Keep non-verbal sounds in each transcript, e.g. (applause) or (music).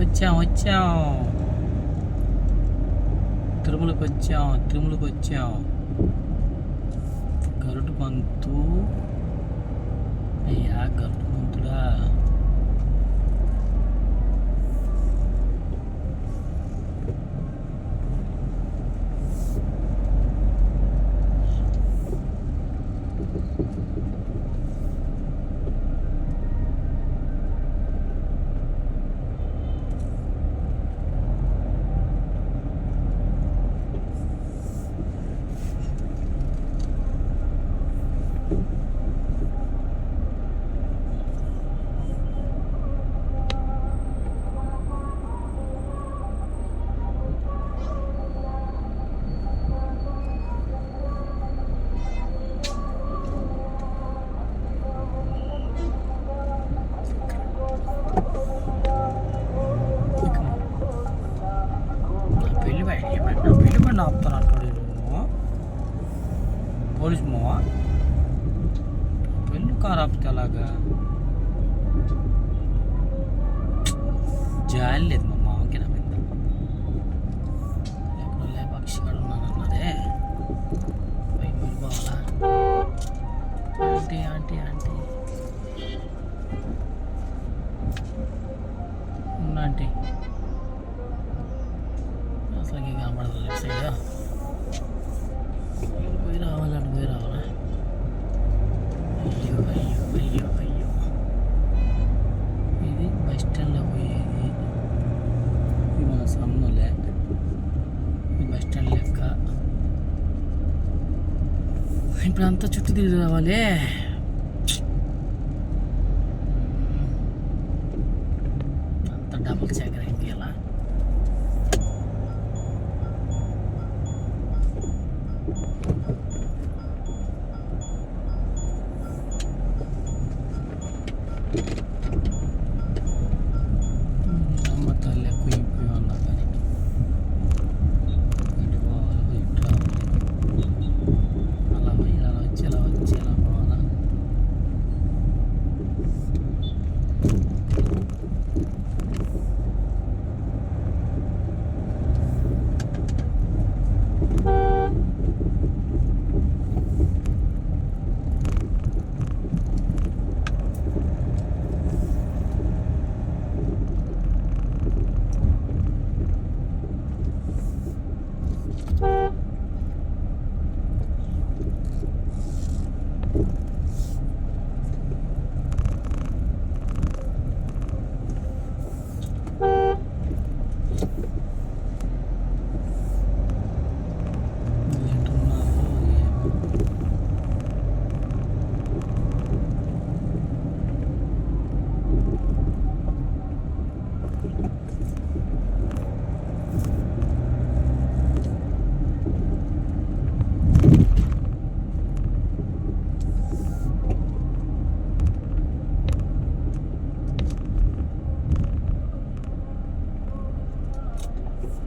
వచ్చాం వచ్చాం. తిరుమలకి వచ్చాం తిరుమలకి వచ్చాం. గరుడు పంతు అయ్యా గరుడు పంతుడా నా పెళ్ళి ఏమైనా పెళ్ళి బండి ఆపుతాను అంటాడు నువ్వు పోలీస్ మావా పెళ్ళి కారు ఆపితే అలాగా జాలి లేదు మా మామకి నా మీద. ఎక్కడో లేపక్షి కాడ ఉన్నానన్నదే పోయి మీరు పోవాలా? ఆంటీ ఆంటీ ఆంటీ ఉన్నా ఆంటీ అసలు కనపడదు లెఫ్ట్ సైడ్ పోయి రావాలి అటు పోయి రావాలా అయ్యో అయ్యో అయ్యో అయ్యో ఇది బస్ స్టాండ్లో పోయేది ఇది మన సమ్ములే ఇది బస్ స్టాండ్ లెక్క ఇప్పుడు అంతా చుట్టూ తిరిగి రావాలి. よいしょ。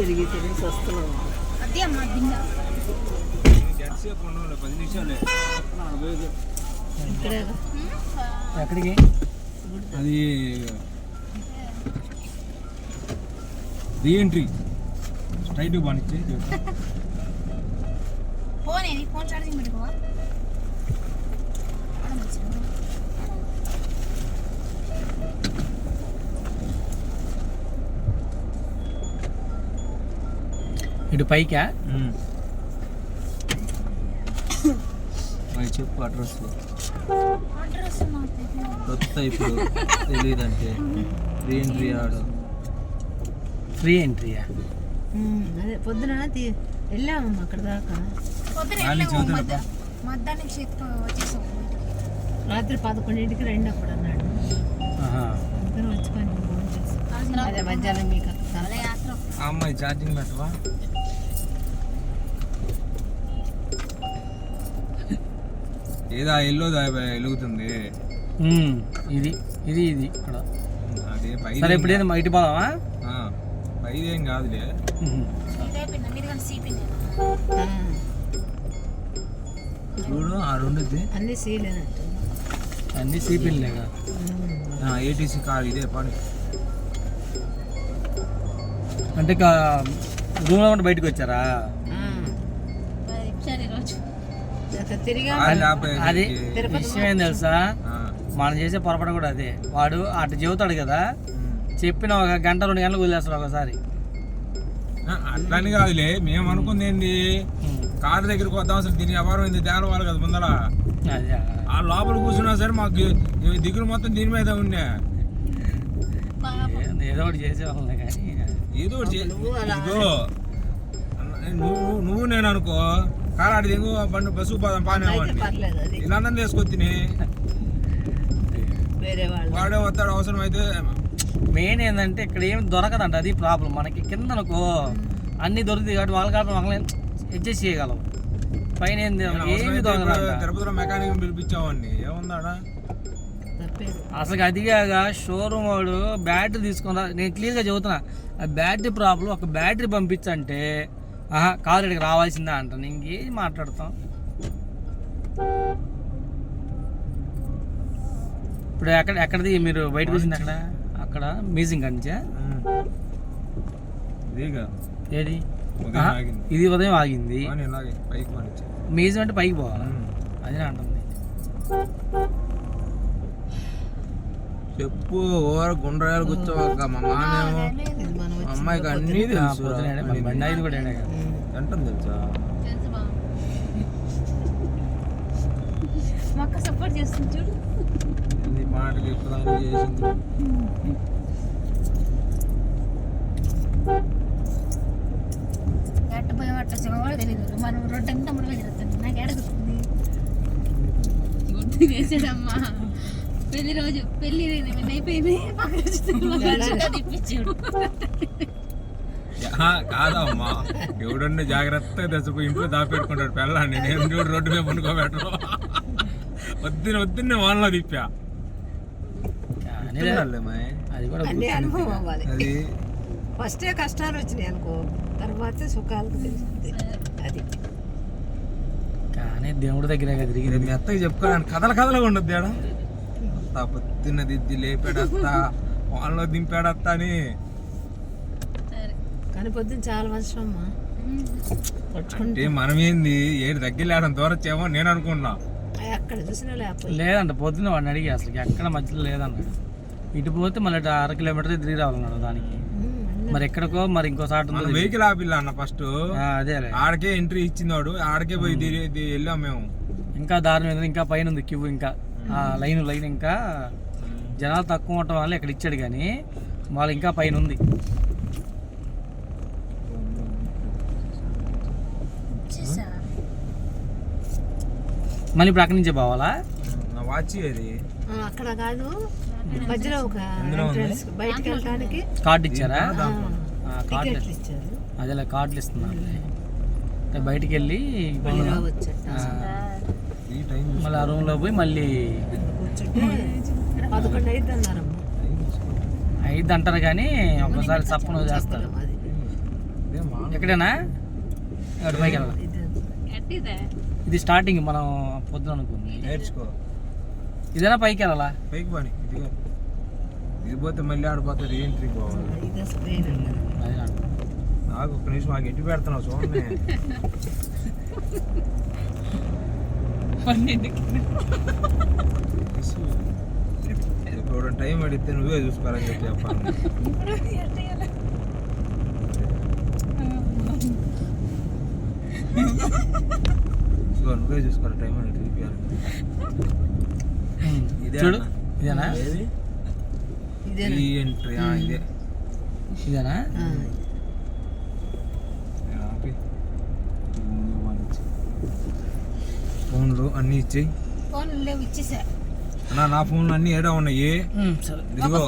తిరిగి తిరిగి వస్తున్నాం అదే అమ్మ బింద పది నిమిషాలే ఎక్కడికి? అది రీఎంట్రీ. స్ట్రైట్ బానిచ్చి. ఫోన్ ఏది ఫోన్ ఛార్జింగ్ పెట్టుకోవా? ఇటు పైకా? మరి చెప్పు అడ్రస్. కొత్త ఇప్పుడు తెలియదంటే రీఎంట్రీ ఆడు. ఫ్రీ ఎంట్రీయా? అదే పొద్దున వెళ్ళాము అక్కడ దాకా. మధ్యాహ్నం రాత్రి పదకొండింటికి రండి అప్పుడు అన్నాడు. ఆహా. అందరం వచ్చి పని అదే మధ్యాహ్నం మీకు అమ్మాయి ఛార్జింగ్ పెట్టవా ఏదా ఎల్లోదా వెలుగుతుంది. ఇది ఇది ఇది ఇక్కడ. అదే పై సరే ఇప్పుడు ఏంది ఇటు పోదామా? పైదేం కాదులే. చూడు ఆ రెండుది అన్నీ సీలేనట్టు. అన్నీ ఏటీసీ కార్ ఇదే పని అంటే ఇక రూమ్లో ఉండి బయటకు వచ్చారా? అది విషయం ఏం తెలుసా? మనం చేసే పొరపాటు కూడా అదే. వాడు అటు చెబుతాడు కదా. చెప్పిన ఒక గంట రెండు గంటలు వదిలేస్తాడు ఒకసారి. అట్లని కాదులే మేము అనుకుంది ఏంది. కారు దగ్గరికి వద్దాం అసలు దీని వ్యవహారం ఏంది? తేలవాలి కదా ముందర. ఆ లోపల కూర్చున్నా సరే మాకు దిగులు మొత్తం దీని మీద ఉండే. ఏ- ఏదో ఒకటి చేసేవాళ్ళం కానీ. ఏదో ఇదిగో. నువ్వు నువ్వు నేను అనుకో. కారు ఆడి దిగు బండి బస్సు పోదాం అది. వీళ్ళందరినీ తీసుకొచ్చి వేరే వాళ్ళు. వాడే వస్తాడు అవసరం అయితే మెయిన్ ఏంటంటే ఇక్కడ ఏమి దొరకదంట అది ప్రాబ్లం. మనకి కింద అనుకో అన్ని దొరుకుతాయి కాబట్టి వాళ్ళ కాబట్టి మనల్ని అడ్జస్ట్ చేయగలం. పైన దొరకదంట. తిరుపతిలో మెకానిక్ పిలిపించావాడిని. ఏముందాడా అసలు అదిగాక షోరూమ్ వాడు బ్యాటరీ తీసుకున్నా నేను క్లియర్గా చెబుతున్నా. ఆ బ్యాటరీ ప్రాబ్లం ఒక బ్యాటరీ పంపించంటే ఆహా కారు ఇక్కడికి రావాల్సిందే అంటాను ఇంకేం మాట్లాడతాం? ఇప్పుడు ఎక్కడ ఎక్కడది? మీరు బయటకు వచ్చింది అక్కడ? అక్కడ? నుంచా? ఇదేగా. ఏది. ఇది ఉదయం ఆగింది. మ్యూజియం అంటే పైకి పోవాలి? అదే అంటుంది? చెప్పు ఓవర్ గుండ్రాలు కూర్చోవక్క మా మనం మా వచ్చి అమ్మాయికి అన్నీ తెలుసు పొద్దున ఏడే, మన బండి ఐదు కూడా తెలుసా? సపోర్ట్ చేస్తుంది చూడు. చేసింది ఎట్ట పోయి కూడా తెలియదు మనం రొట్టె అంతా ముడి తిరుగుతుంది. నాకు ఎడగుతుంది గుర్తు చేసాడమ్మా పెళ్ళి రోజు పెళ్ళి అయిపోయింది. కాదమ్మా. ఎవడన్నా జాగ్రత్తగా తెచ్చిపోయి ఇంట్లో దాపెట్టుకుంటాడు పెళ్ళాన్ని. నేను చూడు రోడ్డు మీద పండుకోబెట్టరు వద్దున వద్దున్నే వాళ్ళలో తిప్పా. అది కూడా అన్ని అనుభవం అవ్వాలి. అది ఫస్టే కష్టాలు వచ్చినాయి అనుకో తర్వాత సుఖాలకు తెలుస్తుంది. అది. కానీ దేవుడి దగ్గరే తిరిగింది మెత్తగా చెప్పుకోవడానికి కథల కథలుగా ఉండద్దు అంతా పొద్దున్న దిద్ది లేపాడత్తా (laughs) వాళ్ళలో దింపాడత్తా అని. సరే. కానీ పొద్దున్న చాలా వర్షం అమ్మా అంటే మనమేంది ఏడు దగ్గర దూరచ్చేమో నేను అనుకున్నా అక్కడ చూసినా లేదంట పొద్దున్న వాడిని అడిగి అసలు ఎక్కడ మధ్యలో లేదన్న ఇటు పోతే మళ్ళీ అర కిలోమీటర్ తిరిగి రావాలన్నాడు దానికి. మరి ఎక్కడికో మరి ఇంకో సాట్ మన ఉందో వెహికల్ ఆపిల్ల అన్న ఫస్ట్. అదేలే. ఆడకే ఎంట్రీ ఇచ్చిందాడు ఆడకే పోయి వెళ్ళాం మేము. ఇంకా దారి మీద ఇంకా పైన ఉంది క్యూ ఇంకా. లైన్ లైన్ ఇంకా జనాలు తక్కువ ఉండటం వల్ల ఇక్కడ ఇచ్చాడు కానీ వాళ్ళు ఇంకా పైన ఉంది. మళ్ళీ ఇప్పుడు అక్కడి నుంచే పోవాలా? నా వాచ్ అది అక్కడ కాదు. మధ్యలో ఒక బయటికి వెళ్ళడానికి కార్డు ఇచ్చారా? కార్డు అదేలే కార్డులు ఇస్తున్నారు. బయటికి వెళ్ళి మళ్ళీ ఆ, రూమ్లో పోయి మళ్ళీ ఇది అంటారు కానీ ఒకసారి సప్పన చేస్తారు. ఎక్కడైనా? ఇక్కడ పైకి వెళ్ళాలి? ఇది స్టార్టింగ్ మనం పొద్దున అనుకుంది. నేర్చుకో. ఇదేనా పైకి వెళ్ళాలా? పైకి పని ఇది. ఇది పోతే మళ్ళీ ఆడిపోతారు కాదు. నాకు ఒక నిమిషం మాకు ఎట్టి పెడుతున్నావు చూడండి (laughs) ఇప్పుడు టైం అడిగితే నువ్వే చూసుకోవాలని చెప్పి చెప్పాలి. చూసుకో, నువ్వే చూసుకోవాలి టైం అని చూపించాలి. ఇదే చూడు. ఇదేనా? ఏది? ఇదేనా? ఈ ఎంట్రీ ఆ, ఇదే. ఇదేనా ఆ, ఆపి. ముందు వాళ్ళు ఇచ్చి. ఫోన్లు అన్నీ ఇచ్చేయి. ఫోన్ లేవు ఇచ్చేసా. అన్నా నా ఫోన్లు అన్నీ ఏడా ఉన్నాయి? ఇదిగో.